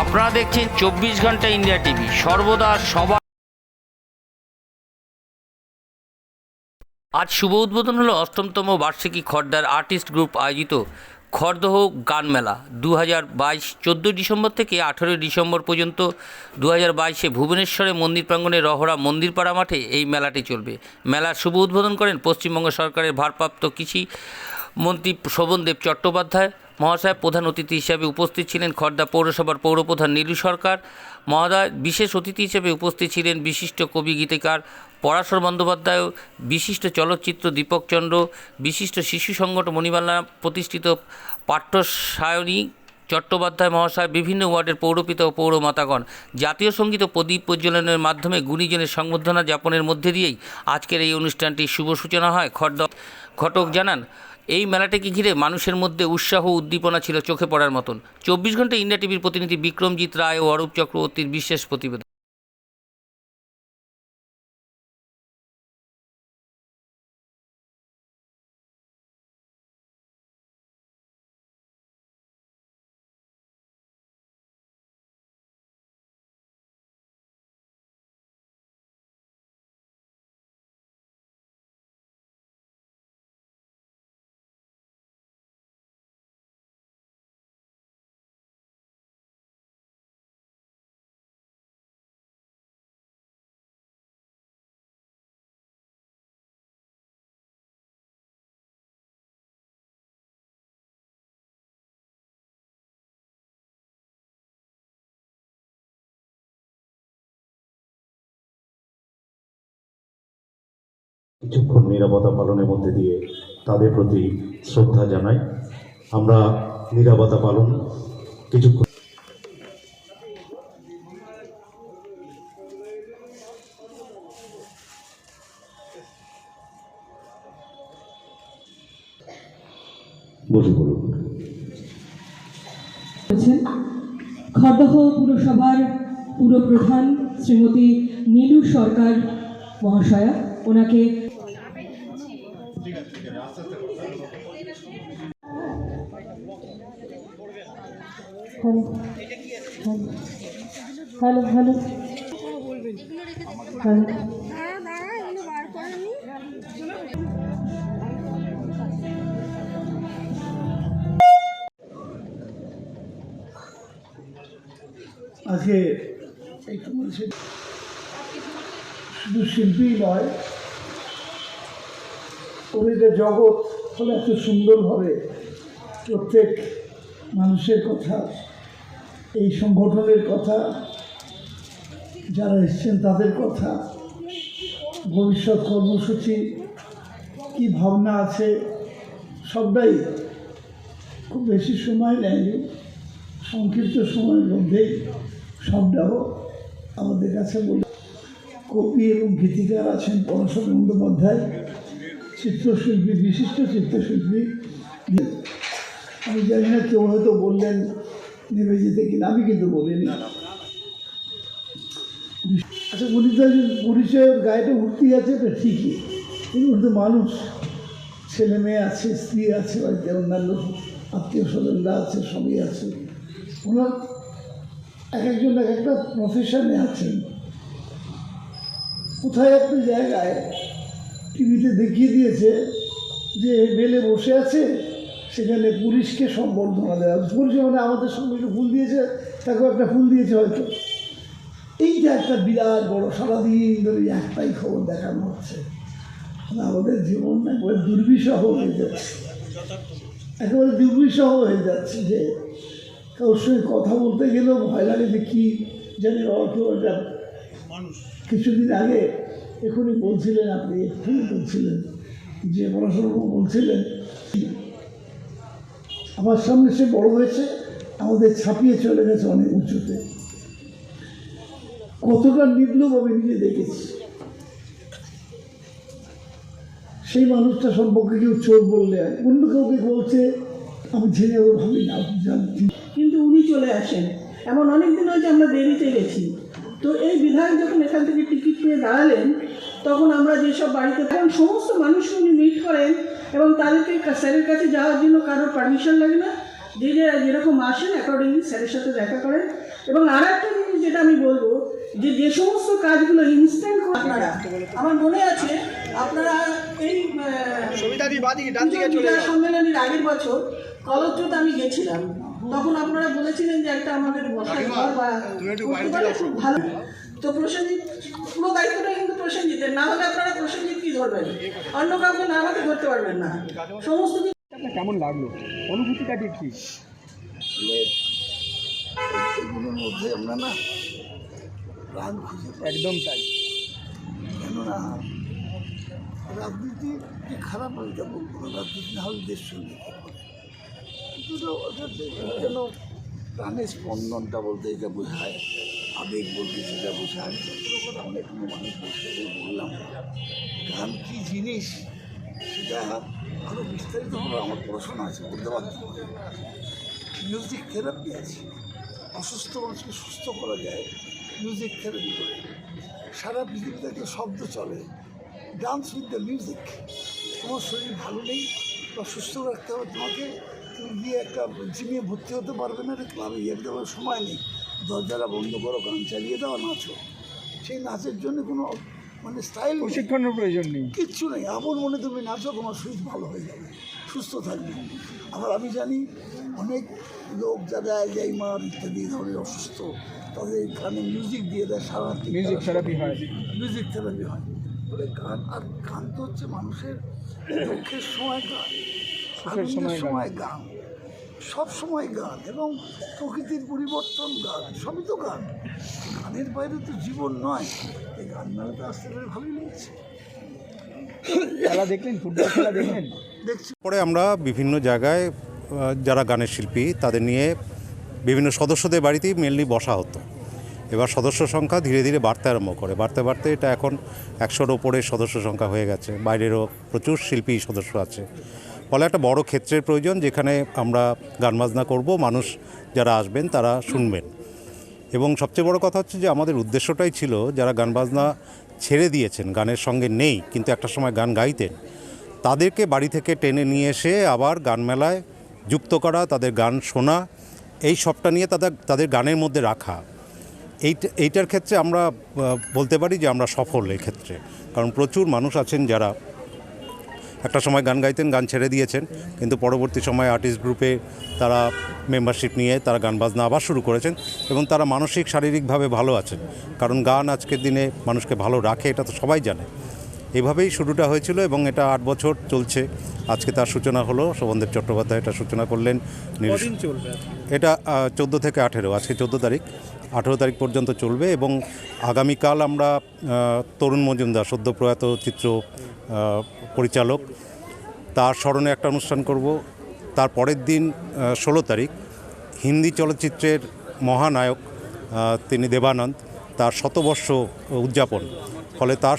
আপনারা দেখছেন চব্বিশ ঘণ্টা ইন্ডিয়া টিভি। সর্বদা সবার আজ শুভ উদ্বোধন হলো অষ্টমতম বার্ষিকী খর্দার আর্টিস্ট গ্রুপ আয়োজিত খর্দহ গান মেলা। দু হাজার বাইশ ডিসেম্বর থেকে আঠেরোই ডিসেম্বর পর্যন্ত দু হাজার বাইশে ভুবনেশ্বরে মন্দির প্রাঙ্গণে রহরা মন্দিরপাড়া মাঠে এই মেলাটি চলবে। মেলার শুভ উদ্বোধন করেন পশ্চিমবঙ্গ সরকারের ভারপ্রাপ্ত কৃষি মন্ত্রী শোভনদেব চট্টোপাধ্যায়। মহাশয় প্রধান অতিথি হিসাবে উপস্থিত ছিলেন খর্দা পৌরসভার পৌরপ্রধান নীলু সরকার। মহোদয়, বিশেষ অতিথি হিসেবে উপস্থিত ছিলেন বিশিষ্ট কবি গীতিকার পরাশর বন্দ্যোপাধ্যায়, বিশিষ্ট চলচ্চিত্র দীপক চন্দ্র, বিশিষ্ট শিশু সংগঠন মণিমালা প্রতিষ্ঠিত পাঠ্যসায়নী চট্টোপাধ্যায় মহাশয়, বিভিন্ন ওয়ার্ডের পৌরপিতা ও পৌরমাতাগণ। জাতীয় সংগীত ও প্রদীপ প্রজ্বলনের মাধ্যমে গুণীজনের সংবর্ধনা যাপনের মধ্যে দিয়েই আজকের এই অনুষ্ঠানটির শুভ সূচনা হয়। খর্দ ঘটক জানান এই মেলাটাকে ঘিরে মানুষের মধ্যে উৎসাহ উদ্দীপনা ছিল চোখে পড়ার মতন? চব্বিশ ঘণ্টা ইন্ডিয়া টিভির প্রতিনিধি বিক্রমজিৎ রায় ও অরূপ চক্রবর্তীর বিশেষ প্রতিবেদন। কিছুক্ষণ নিরাপত্তা পালনের মধ্যে দিয়ে তাদের প্রতি শ্রদ্ধা জানাই। আমরা নিরাপত্তা পালন কিছুক্ষণ বলুন করেছেন খড়দহ পুরসভার পুরপ্রধান শ্রীমতী নীলু সরকার মহাশয়া, ওনাকে হ্যালো হ্যালো আজকে শুধু শিল্পী নয় কবিদের জগৎ হলো এত সুন্দরভাবে প্রত্যেক মানুষের কথা, এই সংগঠনের কথা, যারা এসছেন তাদের কথা, ভবিষ্যৎ কর্মসূচি, কী ভাবনা আছে, সবটাই খুব বেশি সময় নেয়নি। সংক্ষিপ্ত সময়ের মধ্যেই সবটাও আমাদের কাছে বলে কবি এবং গীতিকার আছেন পরশর বন্দ্যোপাধ্যায় চিত্রশিল্পী বিশিষ্ট চিত্রশিল্পী আমি জানি না কেউ হয়তো বললেন নেমে যেতে কিনা, আমি কিন্তু বলিনি। আচ্ছা উনি তো পরিচয়ের গায়েটা উঠতেই আছে, এটা ঠিকই। কিন্তু উনি তো মানুষ, ছেলে মেয়ে আছে, স্ত্রী আছে, বাড়িতে অন্যান্য আত্মীয় স্বজনরা আছে, সবই আছে। ওনার এক একজন এক একটা প্রফেশনে আছেন। কোথায় একটা জায়গায়? টিভিতে দেখিয়ে দিয়েছে যে বেলে বসে আছে সেখানে পুলিশকে সম্বর্ধনা দেওয়া। পুলিশ মানে আমাদের সঙ্গে একটু ফুল দিয়েছে তাকেও একটা ফুল দিয়েছে হয়তো। এইটা একটা বিরাট বড় সারাদিন ধরে একটাই খবর দেখানো হচ্ছে। মানে আমাদের জীবন একবারে দুর্বিষহ হয়ে যাচ্ছে। একেবারে দুর্বিষহ হয়ে যাচ্ছে যে কারোর সঙ্গে কথা বলতে গেলেও ভয় লাগে যে কী জানি একটা কিছুদিন আগে এখনই বলছিলেন আপনি এক্ষুনি বলছিলেন যে পড়াশোনা বলছিলেন, আমার সামনে সে বড় হয়েছে, আমাদের ছাপিয়ে চলে গেছে অনেক উঁচুতে। কতটা নির্লোভ নিজে দেখেছি। সেই মানুষটা সম্পর্কে কেউ চোর বললে অন্য কাউকে বলছে, আমি ঝেড়েও ভাবি না কিন্তু উনি চলে আসেন। এমন অনেক দিন হয়েছে আমরা দেরিতে গেছি। তো এই বিধায়ক যখন এখান থেকে টিকিট পেয়ে দাঁড়ালেন তখন আমরা যেসব বাড়িতে তখন সমস্ত মানুষকে উনি মিট করেন এবং তাদেরকে স্যারের কাছে যাওয়ার জন্য কারোর পারমিশন লাগে না। যে যে যেরকম আসেন অ্যাকর্ডিংলি স্যারের সাথে দেখা করেন। এবং আর একটা জিনিস যেটা আমি বলব যে যে সমস্ত কাজগুলো ইনস্ট্যান্ট আপনারা আমার মনে আছে আপনারা এই সম্মেলনের আগের বছর কলজ্জোত আমি গেছিলাম। তখন আপনারা বলেছিলেন যে একটা আমাদের বসার ঘর বা খুব ভালো। তো প্রসেনজিৎ পুরো দায়িত্বটা কিন্তু প্রসেনজিতের। না হলে আপনারা প্রসেনজিৎ কি ধরবেন? অন্য কাউকে না হলে ধরতে পারবেন না। সমস্ত কেমন লাগল? অনুভূতিটা ঠিক কি? এগুলোর মধ্যে আমরা না প্রাণ খুঁজে একদম তাই। কেননা রাজনীতি যে খারাপ আমি বলব না। রাজনীতি না হলে দেশ যেন প্রাণের স্পন্দনটা বলতে এটা বোঝায়, আবেগ বলতে সেটা বোঝায়। কথা অনেক মানুষ বললাম। গান কী জিনিস, সেটা আরও বিস্তারিতভাবে আমার পড়াশোনা আছে বলতে পারতাম মিউজিক থেরাপি আছে। অসুস্থ মানুষকে সুস্থ করা যায় মিউজিক থেরাপি করে। সারা পৃথিবীতে একটা শব্দ চলে। ডান্স উইথ দ্য মিউজিক তোমার শরীর ভালো নেই বা সুস্থ রাখতে হবে তোমাকে। তুমি গিয়ে একটা জিমে ভর্তি হতে পারবে না রে ক্লাবে গিয়ে দেওয়ার সময় নেই। দরজাটা বন্ধ করো গান চালিয়ে দাও নাচো। সেই নাচের জন্য কোনো মানে স্টাইল প্রশিক্ষণের প্রয়োজন নেই। কিচ্ছু নেই। আপন মনে তুমি নাচো তোমার শরীর ভালো হয়ে যাবে সুস্থ থাকবে। আবার আমি জানি অনেক লোক যারা জাইমার ইত্যাদি ধরনের অসুস্থ তাদের গানে মিউজিক দিয়ে দেয় সারা মিউজিক থেরাপি হয়। মিউজিক থেরাপি হয়। বলে গান আর গান তো হচ্ছে মানুষের দুঃখের সময় গান সুখের সময় আনন্দের সময় গান। সব সময় গান এবং প্রকৃতির পরিবর্তন গান সবই তো গান। গানের বাইরে তো জীবন নয়। এই গান মেলাতে আসতে পেরে ভালোই লেগেছে। খেলা দেখলেন? ফুটবল খেলা দেখলেন? দেখছি। পরে আমরা বিভিন্ন জায়গায় যারা গানের শিল্পী তাদের নিয়ে বিভিন্ন সদস্যদের বাড়িতেই মেনলি বসা হতো। এবার সদস্য সংখ্যা ধীরে ধীরে বাড়তে আরম্ভ করে। বাড়তে বাড়তে এটা এখন একশোর ওপরে সদস্য সংখ্যা হয়ে গেছে। বাইরেরও প্রচুর শিল্পী সদস্য আছে। ফলে একটা বড় ক্ষেত্রের প্রয়োজন যেখানে আমরা গান বাজনা করব, মানুষ যারা আসবেন তারা শুনবেন। এবং সবচেয়ে বড় কথা হচ্ছে যে আমাদের উদ্দেশ্যটাই ছিল যারা গান বাজনা ছেড়ে দিয়েছেন, গানের সঙ্গে নেই, কিন্তু একটা সময় গান গাইতেন, তাদেরকে বাড়ি থেকে টেনে নিয়ে এসে আবার গান মেলায় যুক্ত করা, তাদের গান শোনা, এই সবটা নিয়ে তাদের তাদের গানের মধ্যে রাখা। এইটা, এইটার ক্ষেত্রে আমরা বলতে পারি যে আমরা সফল এই ক্ষেত্রে কারণ প্রচুর মানুষ আছেন যারা একটা সময় গান গাইতেন, গান ছেড়ে দিয়েছেন। কিন্তু পরবর্তী সময়ে আর্টিস্ট গ্রুপে তারা মেম্বারশিপ নিয়ে তারা গান বাজনা আবার শুরু করেছেন এবং তারা মানসিক, শারীরিকভাবে ভালো আছেন। কারণ গান আজকের দিনে মানুষকে ভালো রাখে, এটা তো সবাই জানে। এভাবেই শুরুটা হয়েছিল এবং এটা আট বছর চলছে। আজকে তার সূচনা হলো শোভনদেব চট্টোপাধ্যায় এটা সূচনা করলেন। এটা চোদ্দ থেকে আঠেরো আজকে চোদ্দ তারিখ। আঠেরো তারিখ পর্যন্ত চলবে এবং আগামীকাল আমরা তরুণ মজুমদার সদ্য প্রয়াত চিত্র পরিচালক তার স্মরণে একটা অনুষ্ঠান করব। তার পরের দিন ষোলো তারিখ হিন্দি চলচ্চিত্রের মহানায়ক তিনি দেবানন্দ তার শতবর্ষ উদযাপন। ফলে তার